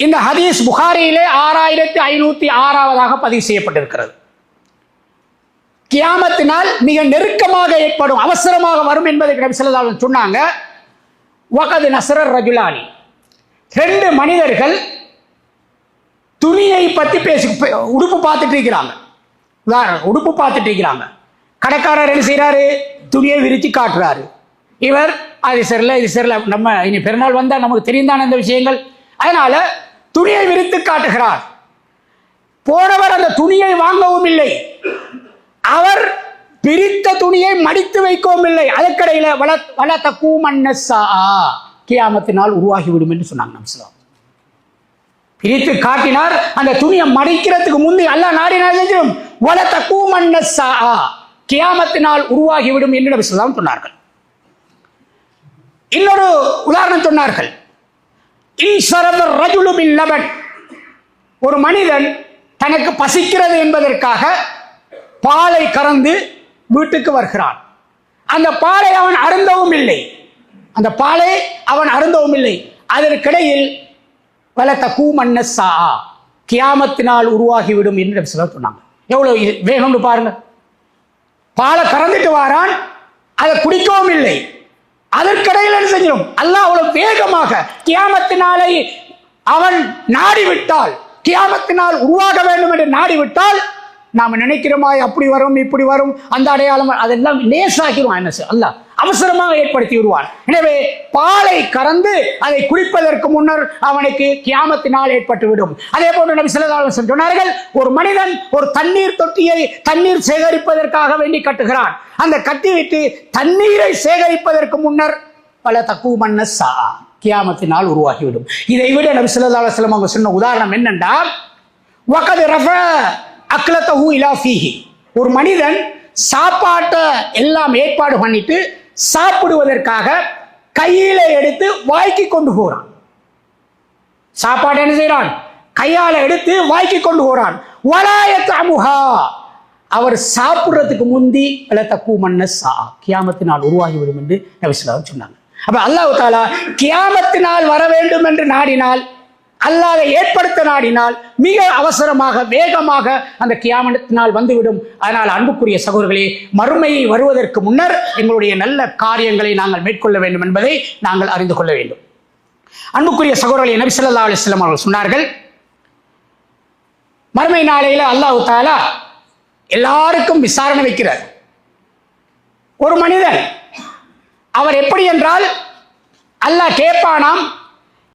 இந்த ஹதீஸ் புகாரியிலே ஆறாயிரத்தி ஐநூத்தி ஆறாவதாக பதிவு செய்யப்பட்டிருக்கிறது. கியாமத்தினால் மிக நெருக்கமாக ஏற்படும் அவசரமாக வரும் என்பதை நபி ஸல்லல்லாஹு சொன்னாங்க. வகது நசரர் ரஜுலானி. ரெண்டு மனிதர்கள் துணியை பற்றி பேசி உடுப்பு பார்த்துட்டு இருக்கிறாங்க. உதாரணம் உடுப்பு பார்த்துட்டு இருக்கிறாங்க. கடைக்காரர் என்ன செய்கிறாரு துணியை விரித்து காட்டுறாரு. இவர் அது சரியில்லை இது சரியில்லை நம்ம இனி பெருநாள் வந்தால் நமக்கு தெரிந்தான இந்த விஷயங்கள். அதனால துணியை விரித்து காட்டுகிறார். போனவர் அந்த துணியை வாங்கவும் இல்லை. அவர் பிரித்த துணியை மடித்து வைக்கவும் இல்லை. அதற்கடையில் வள வள தக்கூமன்னசா கியாமத்தினால் உருவாகிவிடும் என்று சொன்னாங்க நம் பிரித்து காட்டினார். அந்த துணியை மடிக்கிறதுக்கு முந்தைய அல்லாஹ் நாடினால் செஞ்சிடும் வள தக்கூமன்னசா கியாமத்தினால் உருவாகிவிடும் என்று நபி சொன்னார்கள். இன்னொரு உதாரணம் சொன்னார்கள். இன்சரத ரஜுலு ஒரு மனிதன் தனக்கு பசிக்கிறது என்பதற்காக பாலை கறந்து வீட்டுக்கு வருகிறான். அந்த பாலை அவன் அருந்தவும் இல்லை. அந்த பாலை அவன் அருந்தவும் இல்லை. அதற்கிடையில் வலத்த கூமன்ன சா கியாமத்தினால் உருவாகிவிடும் என்று சிலர் சொன்னாங்க. எவ்வளவு இது? வேகம்னு பாருங்க. பாலை கறந்துட்டு வாரான். அதை குடிக்கவும் இல்லை. அதற்கிடையில் என்ன செஞ்சிடும் அல்லாஹ் அவ்வளவு வேகமாக கியாமத்தினாலே அவன் நாடிவிட்டால் கியாமத்தினால் உருவாக வேண்டும் என்று நாடிவிட்டால் நாம் நினைக்கிறோமாய் அப்படி வரும் இப்படி வரும் அந்த அடையாளம் அதெல்லாம் லேசாகிடும் என்ன செய்ய அல்லாஹ். அவசரமாக ஏற்படுத்தி விடுவான். எனவே பாலை கறந்து அதை குடிப்பதற்கு முன்னர் அவனுக்கு கியாமத்தினால் ஏற்பட்டுவிடும் அதே போன்று நபி ஸல்லல்லாஹு சொன்னார்கள் ஒரு மனிதன் ஒரு தண்ணீர் தொட்டியை தண்ணீர் சேகரிப்பதற்காக வேண்டி கட்டுகிறான். அந்த கட்டிவிட்டு தண்ணீரை சேகரிப்பதற்கு முன்னர் பல தக்குவ மன்ன சா கியாமத்தினால் உருவாகிவிடும். இதை விட நபி ஸல்லல்லாஹு அவங்க சொன்ன உதாரணம் என்னென்றால் வகது ரஃப அக்லத்தஹு இலா ஒரு மனிதன் சாப்பாட்டை எல்லாம் ஏற்பாடு பண்ணிட்டு சாப்பிடுவதற்காக கையில எடுத்து வாய்க்கு கொண்டு போறான். சாப்பாடு என்ன செய்யறான் கையால எடுத்து வாய்க்கு கொண்டு போறான். வலாயத் அமுகா அவர் சாப்பிடுறதுக்கு முந்தி அல்ல தக்கு மன்ன சா. கியாமத்தினால் உருவாகிவிடும் என்று நபிசுல்லாவும் சொன்னாங்க. அப்ப அல்லாஹ் தாலா கியாமத்தினால் வர வேண்டும் என்று நாடினால் அல்லாத ஏற்படுத்த நாடினால் மிக அவசரமாக வேகமாக அந்த கியாமத்தினால் வந்துவிடும். அதனால் அன்புக்குரிய சகோதரர்களே மறுமையை வருவதற்கு முன்னர் எங்களுடைய நல்ல காரியங்களை நாங்கள் மேற்கொள்ள வேண்டும் என்பதை நாங்கள் அறிந்து கொள்ள வேண்டும். அன்புக்குரிய சகோதரர்களை நபி சொல்லா அலைஹி அவர்கள் சொன்னார்கள் மறுமை நாளையில அல்லாஹ் தாலா எல்லாருக்கும் விசாரணை வைக்கிறார். ஒரு மனிதன் அவர் எப்படி என்றால் அல்லாஹ் கேட்பானாம்